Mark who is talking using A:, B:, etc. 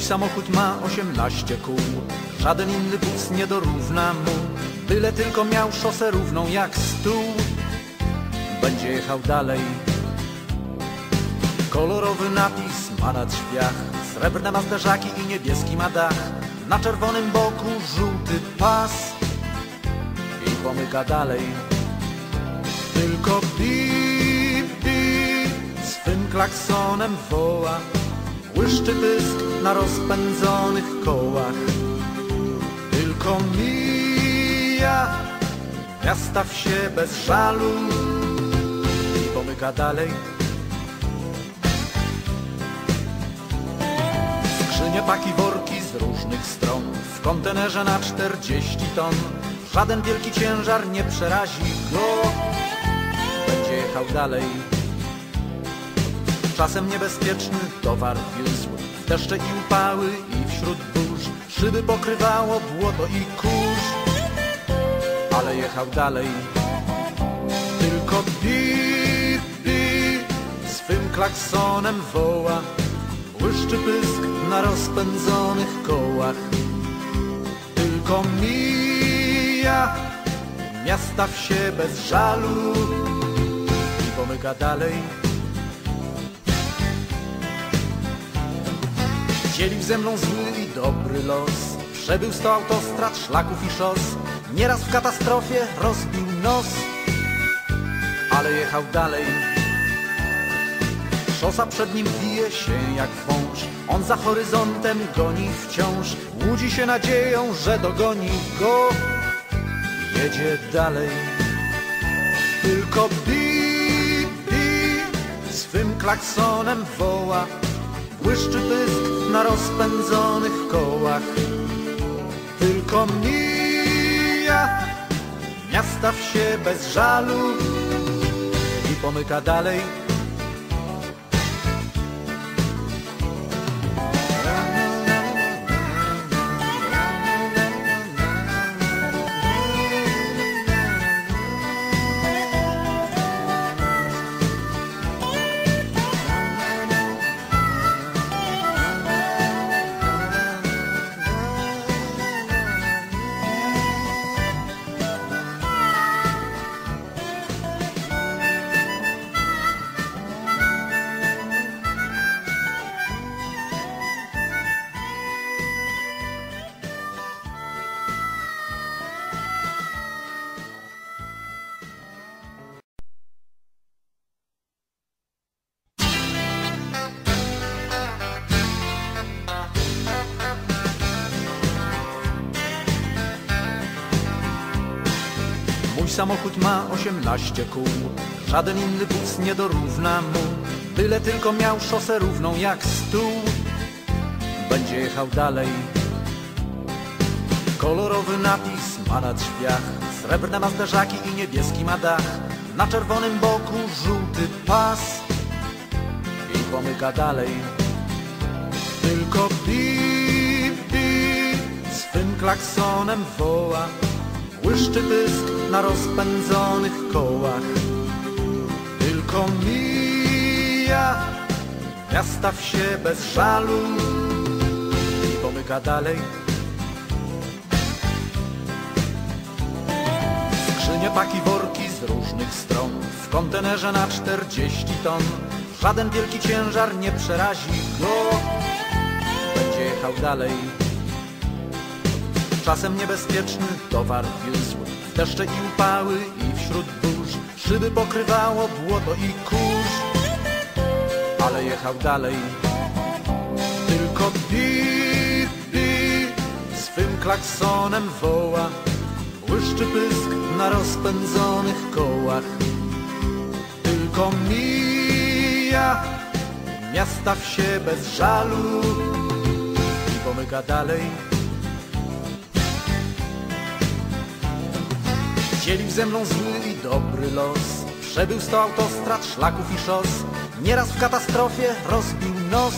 A: samochód ma 18 kół, żaden inny wóz nie dorówna mu. Byle tylko miał szosę równą jak stół, będzie jechał dalej. Kolorowy napis ma na drzwiach, srebrne ma zderzaki i niebieski ma dach. Na czerwonym boku żółty pas i pomyka dalej. Tylko bip, bip swym klaksonem woła, błyszczy pysk na rozpędzonych kołach. Tylko mija miasta wsie bez żalu i pomyka dalej. Skrzynie, paki, worki z różnych stron W kontenerze na 40 ton Żaden wielki ciężar nie przerazi go Będzie jechał dalej Czasem niebezpieczny towar wiózł. Deszcze i upały i wśród burz Szyby pokrywało błoto i kurz. Ale jechał dalej. Tylko bip, bip Swym klaksonem woła. Błyszczy pysk na rozpędzonych kołach. Tylko mija miasta wsie bez żalu I pomyka dalej Dzielił ze mną zły i dobry los. Przebył sto autostrad, szlaków i szos. Nieraz w katastrofie rozbił nos. Ale jechał dalej. Szosa przed nim wije się jak wąż. On za horyzontem goni wciąż. Łudzi się nadzieją, że dogoni go. Jedzie dalej. Tylko bip, bip Swym klaksonem woła Błyszczy pysk na rozpędzonych kołach. Tylko mija Miasta wsie bez żalu I pomyka dalej samochód ma 18 kół, żaden inny wóz nie dorówna mu. Byle tylko miał szosę równą jak stół, będzie jechał dalej. Kolorowy napis ma na drzwiach, srebrne ma zderzaki i niebieski ma dach. Na czerwonym boku żółty pas i pomyka dalej. Tylko bip, bip swym klaksonem woła Błyszczy pysk na rozpędzonych kołach. Tylko mija miasta wsie bez żalu I pomyka dalej. Skrzynie, paki, worki z różnych stron. W kontenerze na 40 ton. Żaden wielki ciężar nie przerazi go. Będzie jechał dalej Czasem niebezpieczny towar W deszcze i upały i wśród burz Szyby pokrywało błoto i kurz. Ale jechał dalej. Tylko bip, bip Swym klaksonem woła. Błyszczy pysk na rozpędzonych kołach. Tylko mija Miasta wsie bez żalu I pomyka dalej Dzielił ze mną zły i dobry los. Przebył sto autostrad, szlaków i szos. Nieraz w katastrofie rozbił nos